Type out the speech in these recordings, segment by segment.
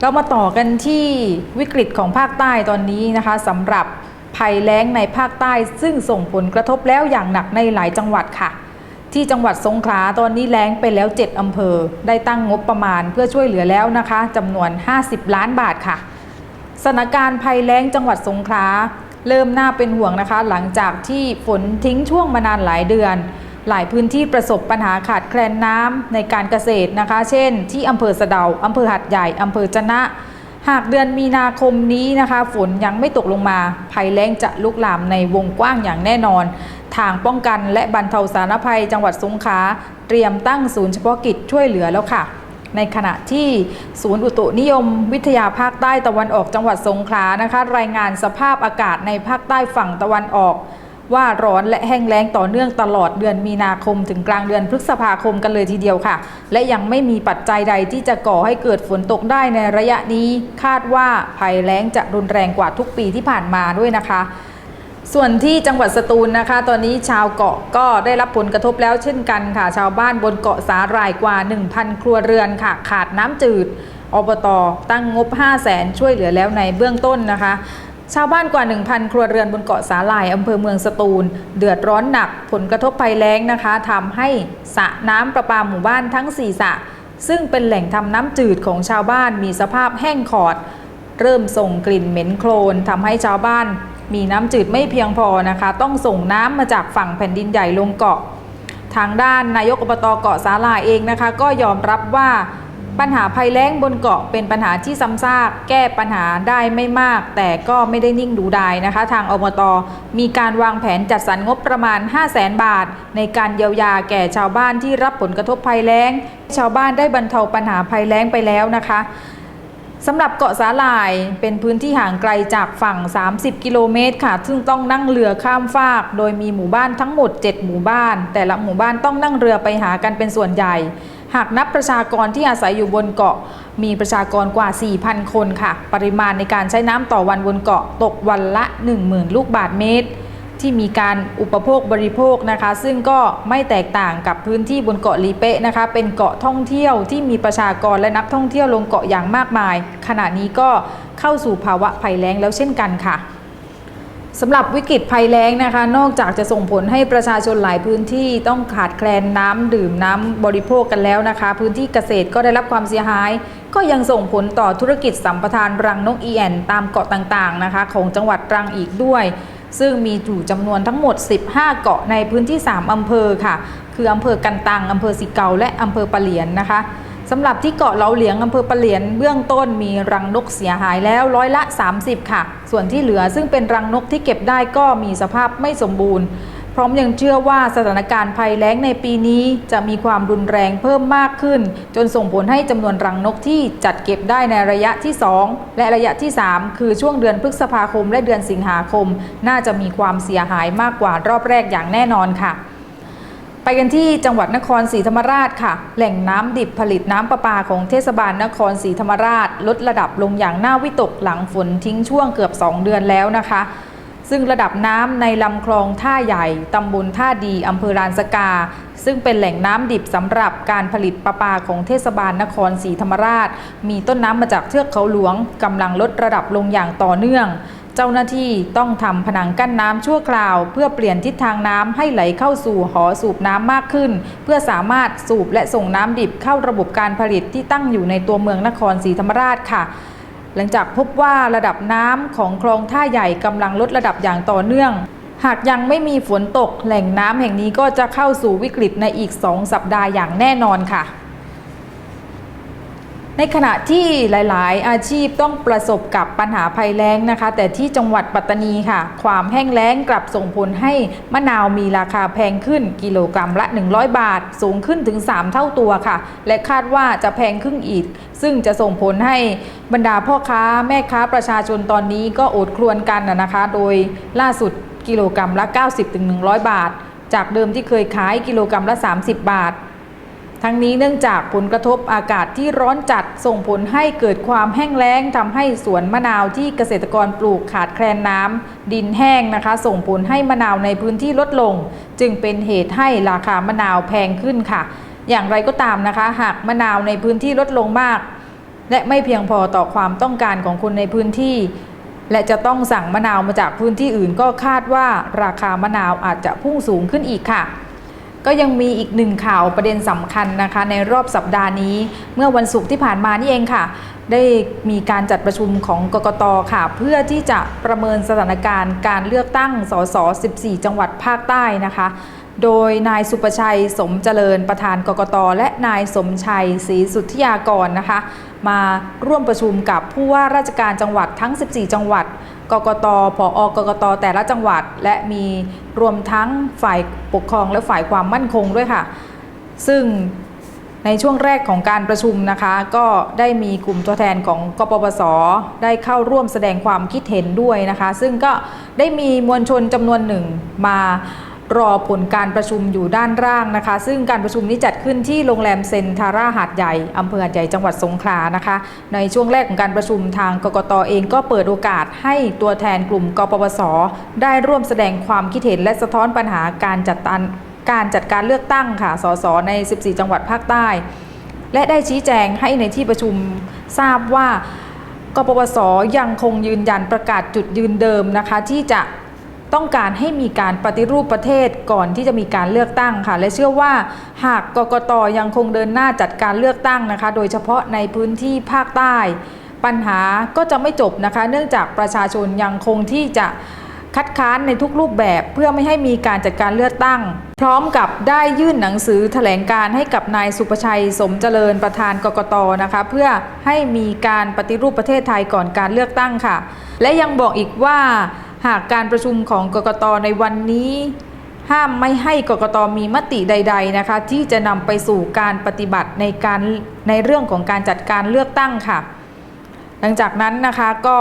เรามาต่อกันที่วิกฤตของภาคใต้ตอนนี้นะคะสำหรับภัยแล้งในภาคใต้ซึ่งส่งผลกระทบแล้วอย่างหนักในหลายจังหวัดค่ะ ที่จังหวัดสงขลาตอนนี้แล้งไปแล้ว 7 อำเภอ ได้ตั้งงบประมาณเพื่อช่วยเหลือแล้วนะคะจำนวน 50 ล้านบาทค่ะสถานการณ์ภัยแล้งจังหวัดสงขลาเริ่มน่าเป็นห่วงนะคะ หลังจากที่ฝนทิ้งช่วงมานานหลายเดือน หลายพื้นที่ประสบปัญหาขาดแคลนน้ำในการเกษตรนะคะ เช่น ที่อำเภอสะเดาอำเภอหัดใหญ่อำเภอจะนะ หากเดือนมีนาคมนี้นะคะ ฝนยังไม่ตกลงมาภัยแล้งจะลุกลามในวงกว้างอย่างแน่นอน ทางป้องกันและบรรเทาสาธารณภัยจังหวัดสงขลาเตรียมตั้งศูนย์เฉพาะกิจช่วยเหลือแล้วค่ะในขณะที่ศูนย์อุตุนิยมวิทยาภาคใต้ตะวันออกจังหวัดสงขลานะคะ รายงานสภาพอากาศในภาคใต้ฝั่งตะวันออก ว่าร้อนและแห้งแล้งต่อเนื่องตลอดเดือนมีนาคมถึงกลางเดือนพฤษภาคมกันเลยทีเดียวค่ะ และยังไม่มีปัจจัยใดที่จะก่อให้เกิดฝนตกได้ในระยะนี้ คาดว่าภัยแล้งจะรุนแรงกว่าทุกปีที่ผ่านมาด้วยนะคะส่วนที่จังหวัดสตูลนะคะ ตอนนี้ชาวเกาะก็ได้รับผลกระทบแล้วเช่นกันค่ะ ชาวบ้านบนเกาะสาหร่ายกว่า 1,000 ครัวเรือนค่ะ ขาดน้ำจืดอบต ตั้งงบ 5 0 0แสนช่วยเหลือแล้วในเบื้องต้นนะคะ ชาวบ้านกว่า 1,000 ครัวเรือนบนเกาะสาหร่ายอำเภอเมืองสตูล เดือดร้อนหนักผลกระทบภัยแล้งนะคะทำให้สระน้ำประปาหมู่บ้านทั้ง 4 สระซึ่งเป็นแหล่งทำน้ำจืดของชาวบ้านมีสภาพแห้งขอด เริ่มส่งกลิ่นเหม็นโคลนทำให้ชาวบ้านมีน้ำจืดไม่เพียงพอนะคะ ต้องส่งน้ำมาจากฝั่งแผ่นดินใหญ่ลงเกาะ ทางด้านนายกอบตเกาะสาลาเองนะคะ ก็ยอมรับว่า ปัญหาภัยแล้งบนเกาะเป็นปัญหาที่ซ้ำซาก แก้ปัญหาได้ไม่มาก แต่ก็ไม่ได้นิ่งดูดายนะคะ ทางอบตมีการวางแผนจัดสรรงบประมาณ 5 0 0แสนบาท ในการเยียวยาแก่ชาวบ้านที่รับผลกระทบภัยแล้ง ชาวบ้านได้บรรเทาปัญหาภัยแล้งไปแล้วนะคะสำหรับเกาะสาหร่ายเป็นพื้นที่ห่างไกลจากฝั่ง 30 กิโลเมตรค่ะ ซึ่งต้องนั่งเรือข้ามฟาก โดยมีหมู่บ้านทั้งหมด 7 หมู่บ้าน แต่ละหมู่บ้านต้องนั่งเรือไปหากันเป็นส่วนใหญ่ หากนับประชากรที่อาศัยอยู่บนเกาะ มีประชากรกว่า 4,000 คนค่ะ ปริมาณในการใช้น้ำต่อวันบนเกาะตกวันละ 10,000 ลูกบาทเมตร ที่มีการอุปโภคบริโภคนะคะ ซึ่งก็ไม่แตกต่างกับพื้นที่บนเกาะลีเปะนะคะ เป็นเกาะท่องเที่ยวที่มีประชากรและนักท่องเที่ยวลงเกาะอย่างมากมาย ขณะนี้ก็เข้าสู่ภาวะภัยแล้งแล้วเช่นกันค่ะ สำหรับวิกฤตภัยแล้งนะคะ นอกจากจะส่งผลให้ประชาชนหลายพื้นที่ต้องขาดแคลนน้ำดื่มน้ำบริโภคกันแล้วนะคะ พื้นที่เกษตรก็ได้รับความเสียหาย ก็ยังส่งผลต่อธุรกิจสัมปทานรังนกอีแอนตามเกาะต่างๆนะคะ ของจังหวัดตรังอีกด้วย ซึ่งมีอยู่จำนวนทั้งหมด 15 เกาะในพื้นที่ 3 อำเภอค่ะ คืออำเภอกันตังอำเภอสิเกาและอำเภอปะเหลียนนะคะ สำหรับที่เกาะเหลาเหลียงอำเภอปะเหลียนเบื้องต้นมีรังนกเสียหายแล้วร้อยละ 30 ค่ะ ส่วนที่เหลือซึ่งเป็นรังนกที่เก็บได้ก็มีสภาพไม่สมบูรณ์ พร้อมยังเชื่อว่าสถานการณ์ภัยแล้งในปีนี้จะมีความรุนแรงเพิ่มมากขึ้น จนส่งผลให้จำนวนรังนกที่จัดเก็บได้ในระยะที่ 2 และระยะที่ 3 คือช่วงเดือนพฤษภาคมและเดือนสิงหาคม น่าจะมีความเสียหายมากกว่ารอบแรกอย่างแน่นอนค่ะ ไปกันที่จังหวัดนครศรีธรรมราชค่ะ แหล่งน้ำดิบผลิตน้ำประปาของเทศบาลนครศรีธรรมราช ลดระดับลงอย่างน่าวิตกหลังฝนทิ้งช่วงเกือบ 2 เดือนแล้วนะคะ ซึ่งระดับน้ำในลำคลองท่าใหญ่ตำบลท่าดีอำเภอลานสกา ซึ่งเป็นแหล่งน้ำดิบสำหรับการผลิตประปาของเทศบาลนครศรีธรรมราช มีต้นน้ำมาจากเทือกเขาหลวงกำลังลดระดับลงอย่างต่อเนื่อง เจ้าหน้าที่ต้องทำผนังกั้นน้ำชั่วคราว เพื่อเปลี่ยนทิศทางน้ำให้ไหลเข้าสู่หอสูบน้ำมากขึ้น เพื่อสามารถสูบและส่งน้ำดิบเข้าระบบการผลิตที่ตั้งอยู่ในตัวเมืองนครศรีธรรมราชค่ะ หลังจากพบว่าระดับน้ำของคลองท่าใหญ่กำลังลดระดับอย่างต่อเนื่องหากยังไม่มีฝนตกแหล่งน้ำแห่งนี้ก็จะเข้าสู่วิกฤตในอีก 2 สัปดาห์อย่างแน่นอนค่ะ ในขณะที่หลาย ๆ อาชีพต้องประสบกับปัญหาภัยแล้งนะคะ แต่ที่จังหวัดปัตตานีค่ะ ความแห้งแล้งกลับส่งผลให้มะนาวมีราคาแพงขึ้นกิโลกรัมละ 100 บาท สูงขึ้นถึง 3 เท่าตัวค่ะ และคาดว่าจะแพงขึ้นอีก ซึ่งจะส่งผลให้บรรดาพ่อค้าแม่ค้าประชาชนตอนนี้ก็อดครวญกันนะนะคะ โดยล่าสุดกิโลกรัมละ 90-100 บาท จากเดิมที่เคยขายกิโลกรัมละ 30 บาท ทั้งนี้เนื่องจากผลกระทบอากาศที่ร้อนจัดส่งผลให้เกิดความแห้งแล้งทำให้สวนมะนาวที่เกษตรกรปลูกขาดแคลนน้ำดินแห้งนะคะ ส่งผลให้มะนาวในพื้นที่ลดลง จึงเป็นเหตุให้ราคามะนาวแพงขึ้นค่ะ อย่างไรก็ตามนะคะ หากมะนาวในพื้นที่ลดลงมาก และไม่เพียงพอต่อความต้องการของคนในพื้นที่ และจะต้องสั่งมะนาวมาจากพื้นที่อื่นก็คาดว่าราคามะนาวอาจจะพุ่งสูงขึ้นอีกค่ะ ก็ยังมีอีกหนึ่งข่าวประเด็นสำคัญนะคะ ในรอบสัปดาห์นี้ เมื่อวันศุกร์ที่ผ่านมานี่เองค่ะ ได้มีการจัดประชุมของกกตค่ะ เพื่อที่จะประเมินสถานการณ์การเลือกตั้งสส 14 จังหวัดภาคใต้นะคะ โดยนายสุประชัยสมเจริญประธานกกต และนายสมชัยศรีสุทธิยากรนะคะ มาร่วมประชุมกับผู้ว่าราชการจังหวัดทั้ง 14 จังหวัด กกตผอกกต แต่ละจังหวัด และมีรวมทั้งฝ่ายปกครองและฝ่ายความมั่นคงด้วยค่ะ ซึ่งในช่วงแรกของการประชุมนะคะ ก็ได้มีกลุ่มตัวแทนของกปปส ได้เข้าร่วมแสดงความคิดเห็นด้วยนะคะ ซึ่งก็ได้มีมวลชนจำนวนหนึ่งมา รอผลการประชุมอยู่ด้านล่างนะคะ ซึ่งการประชุมนี้จัดขึ้นที่โรงแรมเซนทาร่าหาดใหญ่อำเภอหาดใหญ่จังหวัดสงขลานะคะ ในช่วงแรกของการประชุมทางกกตเองก็เปิดโอกาสให้ตัวแทนกลุ่มกปปส ได้ร่วมแสดงความคิดเห็นและสะท้อนปัญหาการจัดการการจัดการเลือกตั้งค่ะ สส ใน 14 จังหวัดภาคใต้ และได้ชี้แจงให้ในที่ประชุมทราบว่ากปปส ยังคงยืนยันประกาศจุดยืนเดิมนะคะ ที่จะ ต้องการให้มีการปฏิรูปประเทศก่อนที่จะมีการเลือกตั้งค่ะ และเชื่อว่าหากกกตยังคงเดินหน้าจัดการเลือกตั้งนะคะ โดยเฉพาะในพื้นที่ภาคใต้ ปัญหาก็จะไม่จบนะคะ เนื่องจากประชาชนยังคงที่จะคัดค้านในทุกรูปแบบเพื่อไม่ให้มีการจัดการเลือกตั้ง พร้อมกับได้ยื่นหนังสือแถลงการให้กับนายสุประชัยสมเจริญประธานกกตนะคะ เพื่อให้มีการปฏิรูปประเทศไทยก่อนการเลือกตั้งค่ะ และยังบอกอีกว่า หากการประชุมของกกตในวันนี้ ห้ามไม่ให้กกตมีมติใด ๆนะคะ ที่จะนำไปสู่การปฏิบัติในการในเรื่องของการจัดการเลือกตั้งค่ะ หลังจากนั้นนะคะก็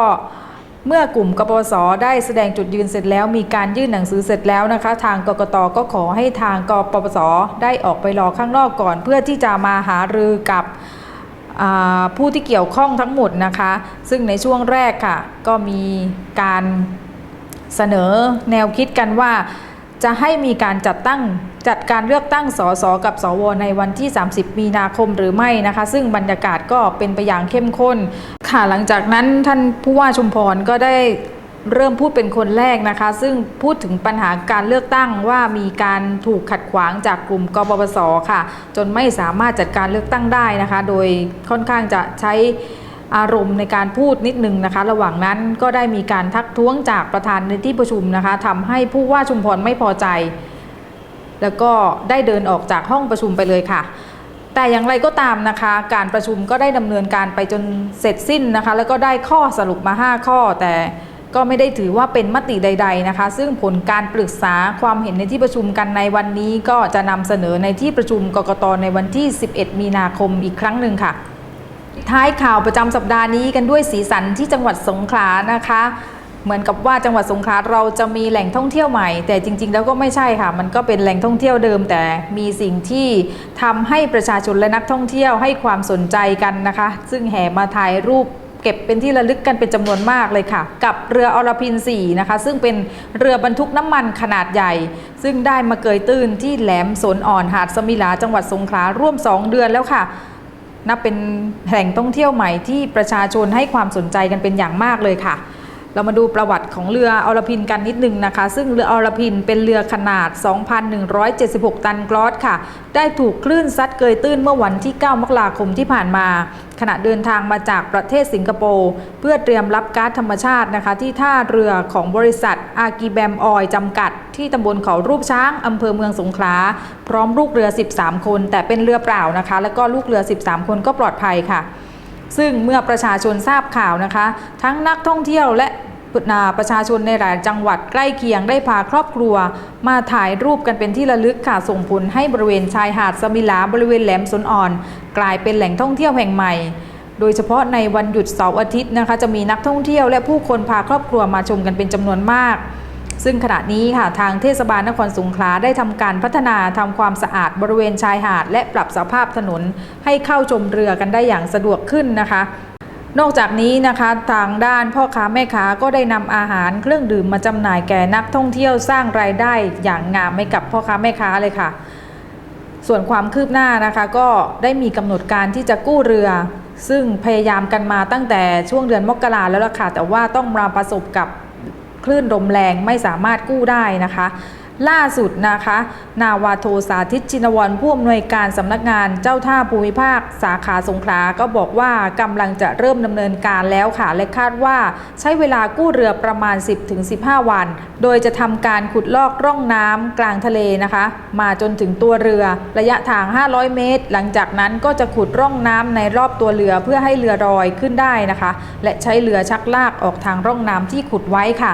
เมื่อกลุ่มกปสได้แสดงจุดยืนเสร็จแล้ว มีการยื่นหนังสือเสร็จแล้วนะคะ ทางกกตก็ขอให้ทางกปปสได้ออกไปรอข้างนอกก่อน เพื่อที่จะมาหารือกับผู้ที่เกี่ยวข้องทั้งหมดนะคะ ซึ่งในช่วงแรกค่ะ ก็มีการ เสนอแนวคิดกันว่า จะให้มีการจัดตั้งจัดการเลือกตั้งสสกับสวในวันที่ 30 มีนาคมหรือไม่นะคะ ซึ่งบรรยากาศก็เป็นไปอย่างเข้มข้น ค่ะหลังจากนั้นท่านผู้ว่าชุมพรก็ได้เริ่มพูดเป็นคนแรกนะคะ ซึ่งพูดถึงปัญหาการเลือกตั้งว่ามีการถูกขัดขวางจากกลุ่มกปปสค่ะ จนไม่สามารถจัดการเลือกตั้งได้นะคะ โดยค่อนข้างจะใช้ อารมณ์ในการพูดนิดนึงนะคะ ระหว่างนั้นก็ได้มีการทักท้วงจากประธานในที่ประชุมนะคะทำให้ผู้ว่าชุมพรไม่พอใจ แล้วก็ได้เดินออกจากห้องประชุมไปเลยค่ะ แต่อย่างไรก็ตามนะคะ การประชุมก็ได้ดำเนินการไปจนเสร็จสิ้นนะคะ แล้วก็ได้ข้อสรุปมา 5 ข้อ แต่ก็ไม่ได้ถือว่าเป็นมติใด ๆนะคะ ซึ่งผลการปรึกษาความเห็นในที่ประชุมกันในวันนี้ ก็จะนำเสนอในที่ประชุมกกตในวันที่ 11 มีนาคมอีกครั้งหนึ่งค่ะ ท้ายข่าวประจำสัปดาห์นี้กันด้วยสีสันที่จังหวัดสงขลานะคะ เหมือนกับว่าจังหวัดสงขลาเราจะมีแหล่งท่องเที่ยวใหม่ แต่จริง ๆ แล้วก็ไม่ใช่ค่ะ มันก็เป็นแหล่งท่องเที่ยวเดิม แต่มีสิ่งที่ทำให้ประชาชนและนักท่องเที่ยวให้ความสนใจกันนะคะ ซึ่งแห่มาถ่ายรูปเก็บเป็นที่ระลึกกันเป็นจำนวนมากเลยค่ะ กับเรืออรพิน4นะคะ ซึ่งเป็นเรือบรรทุกน้ำมันขนาดใหญ่ ซึ่งได้มาเกยตื้นที่แหลมสนอ่อนหาดสมิลาจังหวัดสงขลาร่วม 2 เดือนแล้วค่ะ นับเป็นแหล่งท่องเที่ยวใหม่ที่ประชาชนให้ความสนใจกันเป็นอย่างมากเลยค่ะ เรามาดูประวัติของเรืออรพินกันนิดนึงนะคะ ซึ่งเรืออรพินเป็นเรือขนาด 2,176 ตันกรอสค่ะ ได้ถูกคลื่นซัดเกยตื้นเมื่อวันที่ 9 มกราคมที่ผ่านมา ขณะเดินทางมาจากประเทศสิงคโปร์ เพื่อเตรียมรับก๊าซธรรมชาตินะคะ ที่ท่าเรือของบริษัทอากีแบมออยจำกัด ที่ตำบลเขารูปช้างอำเภอเมืองสงขลาพร้อมลูกเรือ 13 คน แต่เป็นเรือเปล่านะคะ แล้วก็ลูกเรือ 13 คนก็ปลอดภัยค่ะ ซึ่งเมื่อประชาชนทราบข่าวนะคะ ทั้งนักท่องเที่ยวและประชาชนในหลายจังหวัดใกล้เคียงได้พาครอบครัว มาถ่ายรูปกันเป็นที่ระลึกค่ะส่งผลให้บริเวณชายหาดสมิลาบริเวณแหลมสนอ่อน กลายเป็นแหล่งท่องเที่ยวแห่งใหม่ โดยเฉพาะในวันหยุดเสาร์อาทิตย์นะคะ จะมีนักท่องเที่ยวและผู้คนพาครอบครัวมาชมกันเป็นจำนวนมาก ซึ่งขณะนี้ค่ะทางเทศบาลนครสงขลาได้ทำการพัฒนาทำความสะอาดบริเวณชายหาด และปรับสภาพถนนให้เข้าชมเรือกันได้อย่างสะดวกขึ้นนะคะนอกจากนี้นะคะทางด้านพ่อค้าแม่ค้าก็ได้นำอาหารเครื่องดื่มมาจำหน่ายแก่นักท่องเที่ยวสร้างรายได้อย่างงามให้กับพ่อค้าแม่ค้าเลยค่ะ ส่วนความคืบหน้านะคะก็ได้มีกำหนดการที่จะกู้เรือ ซึ่งพยายามกันมาตั้งแต่ช่วงเดือนมกราแล้วล่ะค่ะแต่ว่าต้องมาประสบกับ คลื่นลมแรงไม่สามารถกู้ได้นะคะ ล่าสุดนะคะ นาวาโทสาธิตชินวรผู้อำนวยการสำนักงานเจ้าท่าภูมิภาค สาขาสงขลาก็บอกว่ากำลังจะเริ่มดำเนินการแล้วค่ะ และคาดว่าใช้เวลากู้เรือประมาณ 10-15 วัน โดยจะทำการขุดลอกร่องน้ำกลางทะเลนะคะ มาจนถึงตัวเรือระยะทาง 500 เมตร หลังจากนั้นก็จะขุดร่องน้ำในรอบตัวเรือเพื่อให้เรือลอยขึ้นได้นะคะ และใช้เรือชักลากออกทางร่องน้ำที่ขุดไว้ค่ะ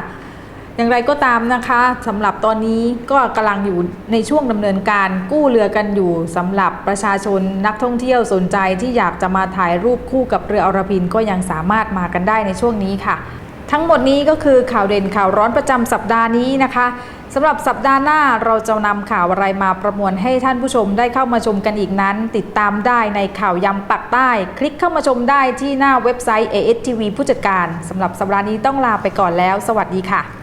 อย่างไรก็ตามนะคะสำหรับตอนนี้ก็กำลังอยู่ในช่วงดำเนินการกู้เรือกันอยู่สำหรับประชาชนนักท่องเที่ยวสนใจที่อยากจะมาถ่ายรูปคู่กับเรืออรพินก็ยังสามารถมากันได้ในช่วงนี้ค่ะ ทั้งหมดนี้ก็คือข่าวเด่นข่าวร้อนประจำสัปดาห์นี้นะคะสำหรับสัปดาห์หน้าเราจะนำข่าวอะไรมาประมวลให้ท่านผู้ชมได้เข้ามาชมกันอีกนั้น ติดตามได้ในข่าวยำปักใต้ คลิกเข้ามาชมได้ที่หน้าเว็บไซต์ ASTV ผู้จัดการสำหรับสัปดาห์นี้ต้องลาไปก่อนแล้ว สวัสดีค่ะ